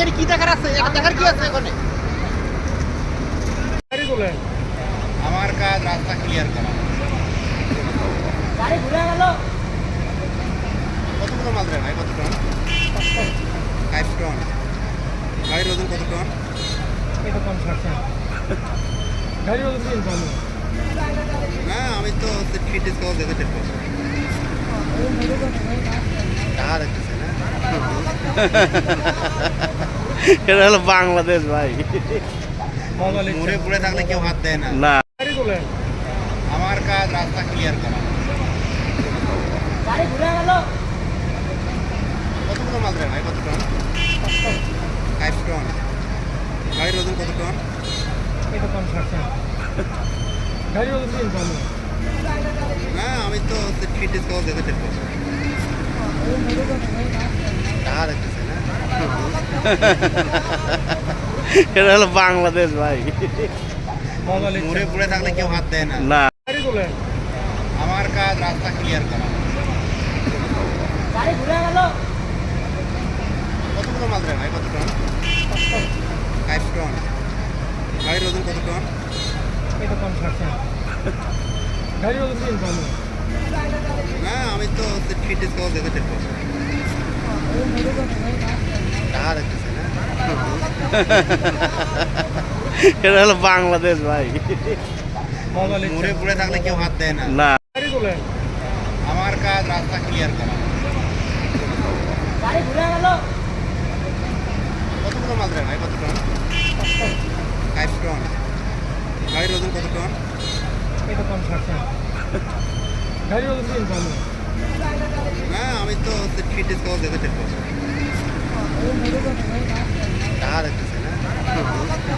এখানে কি দেখার আছে? দেখার কি আছে এখানে? আমার কাজ রাস্তা ক্লিয়ার করা। গাড়ি ঘুরে গেল। কত টন মাল ভাই কত টন ফাইভ টন গাড়ির ওজন কত টন এটা কম ছাড়ছে গাড়ির ওজন তিন টন না আমি তো ফিট স্কোর দেখে চেক করছি। আর একটা না। এটা হলো বাংলাদেশ ভাই। লিখছে পুড়ে থাকলে কেউ হাত দেয় না। না। আমার কাজ রাস্তা ক্লিয়ার করা। গাড়ি ঘুরে গেল। কতগুলো মাল দেবে ভাই? কত টন? ফাইভ টন গাড়ির ওজন কত টন? এটা কম ছাড়ছেন গাড়ি ওদের না আমি তো ফিট স্কোর দেখে না এটা হলো বাংলাদেশ ভাই। মুড়ে পুড়ে থাকলে কেউ হাত দেয় না। না। আমার কাজ রাস্তা ক্লিয়ার করা। গাড়ি ঘুরে গেল। কতগুলো মাল দেবে ভাই? কত টন ফাইভ টন গাড়ির ওজন কত টন এটা কম না আমি তো ফিট স্কোর দেখে চেক করছি টাকা দেখতেছে না এটা হলো বাংলাদেশ ভাই। মুড়ে পুড়ে থাকলে কেউ হাত দেয় না। না। আমার কাজ রাস্তা ক্লিয়ার করা। গাড়ি ঘুরে গেল। কতগুলো মাল দেবে ভাই কত টন ফাইভ টন গাড়ির ওজন কত টন এটা কম ছাড়ছেন গাড়ি ওদের না আমি তো ফিট স্কোর দেখে চেক করছি।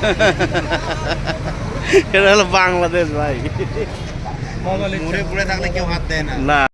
এটা হলো বাংলাদেশ ভাই। মুড়ে পুড়ে থাকলে কেউ হাত দেয় না। না।